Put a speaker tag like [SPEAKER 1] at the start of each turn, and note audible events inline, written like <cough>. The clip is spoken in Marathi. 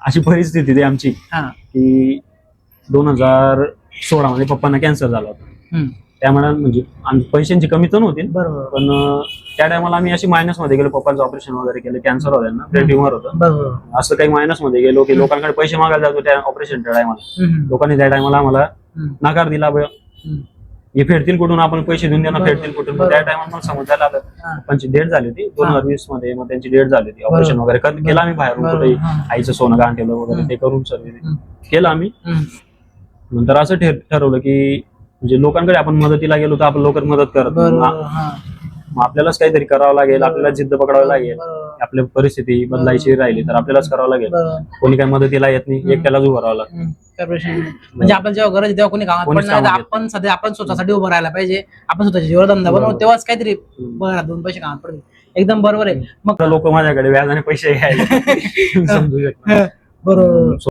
[SPEAKER 1] अशी परिस्थिती आहे आमची
[SPEAKER 2] हा.
[SPEAKER 1] की दोन हजार सोळा मध्ये पप्पांना कॅन्सर झाला होता.
[SPEAKER 2] हम्म.
[SPEAKER 1] त्यामुळे म्हणजे आम- पैशांची कमी तर नव्हती
[SPEAKER 2] बरोबर.
[SPEAKER 1] पण अं, त्या टायमाला आम्ही अशी मायनसमध्ये गेलो. पप्पांचं ऑपरेशन वगैरे केलं कॅन्सर होता ना ब्रेन ट्युमर होतं.
[SPEAKER 2] बरोबर.
[SPEAKER 1] असं काही मायनसमध्ये गेलो की लोकांकडे पैसे मागायला जातो त्या ऑपरेशनच्या टायमाला
[SPEAKER 2] हम्म.
[SPEAKER 1] लोकांनी त्या टायमाला आम्हाला
[SPEAKER 2] हम्म.
[SPEAKER 1] नकार दिला
[SPEAKER 2] हम्म.
[SPEAKER 1] हे फेडतील कुठून आपण पैसे देऊन देणार. फेडतील कुठून. त्या टायमाला मला समजायला आलं. पप्पांची डेट झाली होती दोन. हजार वीसमध्ये मग त्यांची डेट झाली होती ऑपरेशन वगैरे केलं आम्ही बाहेरून
[SPEAKER 2] बरोबर.
[SPEAKER 1] कुठे
[SPEAKER 2] हा.
[SPEAKER 1] आईचं सोनं गहाण ठेवलं वगैरे. ते करून सर्व. केलं आम्ही. नंतर असं ठर- ठरवलं की म्हणजे लोकांकडे आपण मदतीला गेलो तर आपण लोक मदत करत मग आपल्यालाच काहीतरी करावं लागेल आपल्याला जिद्द पकडावी लागेल
[SPEAKER 2] बरोबर.
[SPEAKER 1] आपली परिस्थिती बदलायची राहिली तर आपल्यालाच करावं लागेल. कोणी काही मदतीला येत नाही एकट्यालाच उभं राहावं लागतं <laughs>
[SPEAKER 2] म्हणजे आपण जेव्हा गरज तेव्हा कोणी कामात पण नाही आपण सध्या आपण स्वतःसाठी उभं राहायला पाहिजे. आपण स्वतःची जोरधंदा बनवू
[SPEAKER 1] बरोबर.
[SPEAKER 2] तेव्हाच काहीतरी बरं दोन पैसे कामात पडतील. एकदम बरोबर आहे. मग
[SPEAKER 1] लोक माझ्याकडे व्याजाने पैसे घ्यायला <laughs> <laughs> समजू शकतात
[SPEAKER 2] बरोबर.